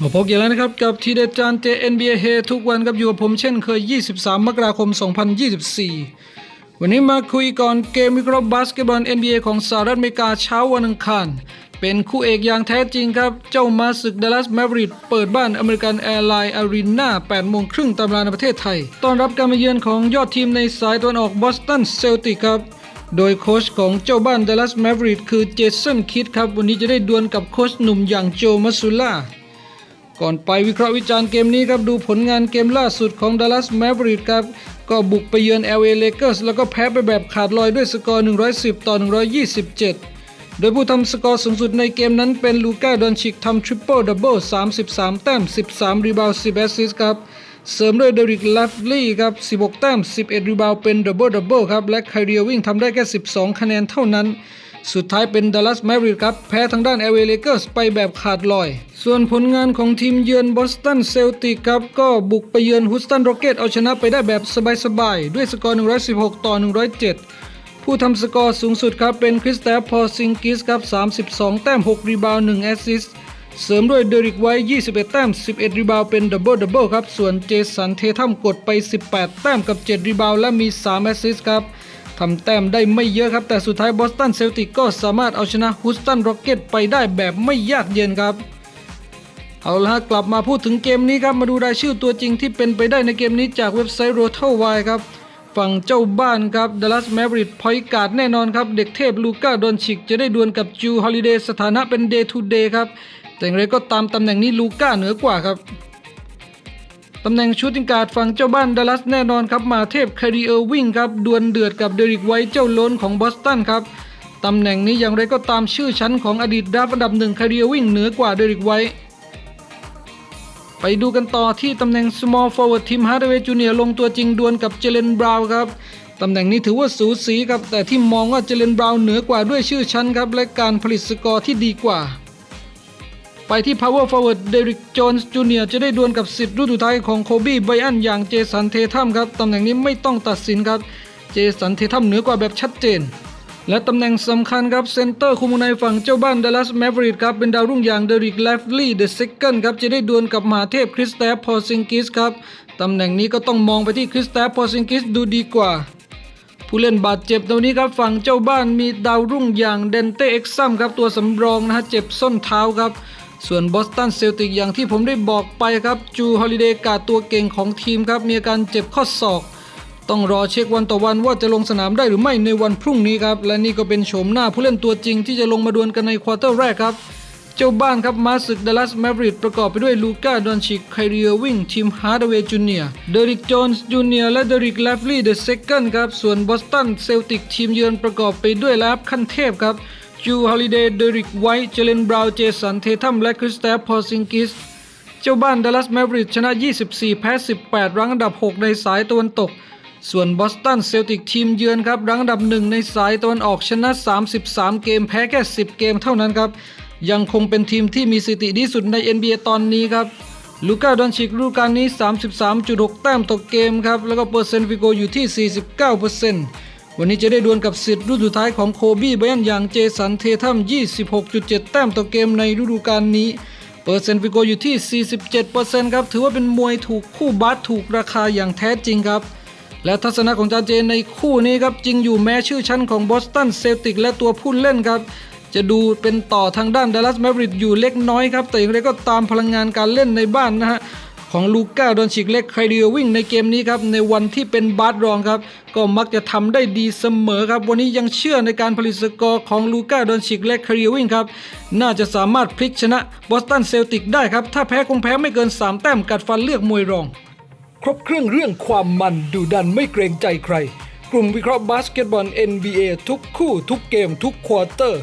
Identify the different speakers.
Speaker 1: มาพบกันแล้วนะครับกับทีเด็ดจานเจ NBA เฮทุกวันครับอยู่กับผมเช่นเคย 23 มกราคม 2024 วันนี้มาคุยก่อนเกมวิเคราะห์บาสเกตบอล NBA ของสหรัฐอเมริกาเช้าวันอังคาร เป็นคู่เอกอย่างแท้จริงครับ เจ้ามาศึกดัลลัสแมริ c เปิดบ้านอเมริกันแอร์ไลน์อารีนา8โมงครึ่งตามเวลาในประเทศไทย ต้อนรับการมาเยือนของยอดทีมในสายตะวันออกบอสตันเซลติกครับโดยโค้ชของเจ้าบ้านดัลลัสแมริ c คือเจสันคิดครับ วันนี้จะได้ดวลกับโค้ชหนุ่มอย่างโจมัสซูล่า ก่อนไปวิเคราะห์วิจารณ์เกมนี้ครับดูผลงานเกมล่าสุดของ Dallas Mavericks ครับก็บุกไปเยือน LA Lakers แล้วก็แพ้ไปแบบขาดลอยด้วยสกอร์ 110 ต่อ 127 โดยผู้ทำสกอร์สูงสุดในเกมนั้นเป็นลูก้าดอนชิกทำทริปเปิลดับเบิล33 แต้ม 13 รีบาวด์10แอสซิสต์ครับเสริมด้วยเดริกลัฟลี่ครับ 16 แต้ม 11 รีบาวด์เป็นดับเบิลดับเบิลครับและไคเรียวิ่งทำได้แค่ 12 คะแนนเท่านั้น สุดท้ายเป็นดัลลัสแมริ c ครับ แพ้ทางด้าน LA Lakers ไปแบบขาดลอย ส่วนผลงานของทีมเยือนบอสตันเซลติกครับ ก็บุกไปเยือนฮ u สตันโรเกตเอาชนะไปได้แบบสบายๆ ด้วยสกอร์ 116 ต่อ 107ผู้ทำสกอร์สูงสุดครับ เป็นคริสแตฟพอซิงกิสครับ 32 แต้ม 6 รีบาวด์1แอสซิสเสริมด้วยเดริกไว้ 21 แต้ม 11 รีบาวเป็นดับเบิลดับเบิลครับ ส่วนเจสันเททัมกดไป 18 แต้มกับ 7 รีบาวและมี 3 แอสซิสครับ ทำแต้มได้ไม่เยอะครับ แต่สุดท้ายบอสตันเซลติกก็สามารถเอาชนะฮ u สตันโรเก็ตไปได้แบบไม่ยากเย็นครับ เอาละฮะกลับมาพูดถึงเกมนี้ครับ มาดูรายชื่อตัวจริงที่เป็นไปได้ในเกมนี้จากเว็บไซต์ r o t o w i ครับฝั่งเจ้าบ้านครับดัลลัสแม v ริ c พอยการ์ดแน่นอนครับ เด็กเทพลูก้าดอนชิก จะได้ดวลกับจูฮอลิเดย์สถานะเป็น Day to Day ครับ แต่อย่างไรก็ตามตำแหน่งนี้ลูก้าเหนือกว่าครับ ตำแหน่งชูติงการ์ดฝั่งเจ้าบ้านดัลลัสแน่นอนครับมาเทพคาริเออร์วิงครับดวลเดือดกับเดริกไวท์เจ้าล้นของบอสตันครับตำแหน่งนี้อย่างไรก็ตามชื่อชั้นของอดีตดาฟอันดับหนึ่งคาริเออร์วิงเหนือกว่าเดริกไวท์ไปดูกันต่อที่ตำแหน่ง small forward ทีมฮาร์ดเวย์จูเนียร์ลงตัวจริงดวลกับเจเลนบราวน์ครับตำแหน่งนี้ถือว่าสูสีครับแต่ที่มองว่าเจเลนบราวน์เหนือกว่าด้วยชื่อชั้นครับและการผลิตสกอร์ที่ดีกว่า ไปที่ power forward Derrick Jones Jr. จะได้ดวลกับสิทธิ์รุ่นสุดท้ายของโคบี้ไบอันอย่างเจสันเททัมครับตำแหน่งนี้ไม่ต้องตัดสินครับ เจสันเททัมเหนือกว่าแบบชัดเจน และตำแหน่งสำคัญครับเซนเตอร์คุมในฝั่งเจ้าบ้านดัลลัสแม v ริ c ครับเป็นดาวรุ่งอย่างเดริกเลฟลี่เดอะเซคันครับจะได้ดวลกับมหาเทพคริสแตฟพอซิงกิสครับตำแหน่งนี้ก็ต้องมองไปที่คริสแตฟพอซิงกิสดูดีกว่าผู้เล่นบาดเจ็บตรงนี้ครับฝั่งเจ้าบ้านมีดาวรุ่งอย่างเดนเตเอ็กซัมครับตัวสำรองนะฮะเจ็บส้นเท้าครับ ส่วนบอสตันเซลติกอย่างที่ผมได้บอกไปครับ จูฮอลิเดย์กาตัวเก่งของทีมครับ มีอาการเจ็บข้อศอก ต้องรอเช็ควันต่อวันว่าจะลงสนามได้หรือไม่ในวันพรุ่งนี้ครับ และนี่ก็เป็นโฉมหน้าผู้เล่นตัวจริงที่จะลงมาดวลกันในควอเตอร์แรกครับ เจ้าบ้านครับมาศึกดัลลัสแม v ริ c ประกอบไปด้วยลูก้าดอนชิกไคเรียวิ่งทีมฮาร์ดเวย์จูเนียเดริกโจนส์จูเนียและเดริกเลฟลี่เดอะเซคันครับส่วนบอสตันเซลติกทีมเยือนประกอบไปด้วยแลบขั้นเทพครับ จูฮอลิเดย์เดริกไวท์เจเลนบราวน์เจสันเททัมและคริสแตฟพอซิงกิส เจ้าบ้านดัลลัสแม v ริ c ชนะ 24 แพ้ 18 รั้งอันดับ 6 ในสายตะวันตก ส่วนบอสตันเซลติกทีมเยือนครับ รั้งอันดับหนึ่งในสายตะวันออกชนะ 33 เกม แพ้แค่ 10 เกมเท่านั้นครับ ยังคงเป็นทีมที่มีสถิติดีสุดใน NBA ตอนนี้ครับลูก้าดอนชิกฤดูกาลนี้ 33.6 แต้มต่อเกมครับ แล้วก็เปอร์เซ็นต์ฟิโกอยู่ที่ 49% วันนี้จะได้ดวลกับสิทธิ์รุ่นสุดท้ายของโคบี้ไบอันอย่างเจสันเททัม 26.7 แต้มต่อเกมในฤดูกาลนี้ เปอร์เซ็นต์ฟิโกอยู่ที่ 47%ครับ ถือว่าเป็นมวยถูกคู่บาสถูกราคาอย่างแท้จริงครับ และทัศนะของจาเจนในคู่นี้ครับ จริงอยู่แม้ชื่อชั้นของบอสตันเซลติกและตัวผู้เล่นครับ จะดูเป็นต่อทางด้านดัลลัสแมริ c อยู่เล็กน้อยครับ แต่อย่างไรก็ตามพลังงานการเล่นในบ้านนะฮะ ของลูก้าดอนชิกเล็กไคเดียวิ่งในเกมนี้ครับในวันที่เป็นบาสรองครับก็มักจะทำได้ดีเสมอครับ วันนี้ยังเชื่อในการผลิตสกอร์ของลูก้าดอนชิกและไคเดียวิ่งครับน่าจะสามารถพลิกชนะบอสตันเซลติกได้ครับ ถ้าแพ้คงแพ้ไม่เกิน 3 แต้มกัดฟันเลือกมวยรอง ครบเครื่องเรื่องความมันดูดันไม่เกรงใจใคร กลุ่มวิเคราะห์บาสเกตบอล NBA ทุกคู่ทุกเกมทุกควอเตอร์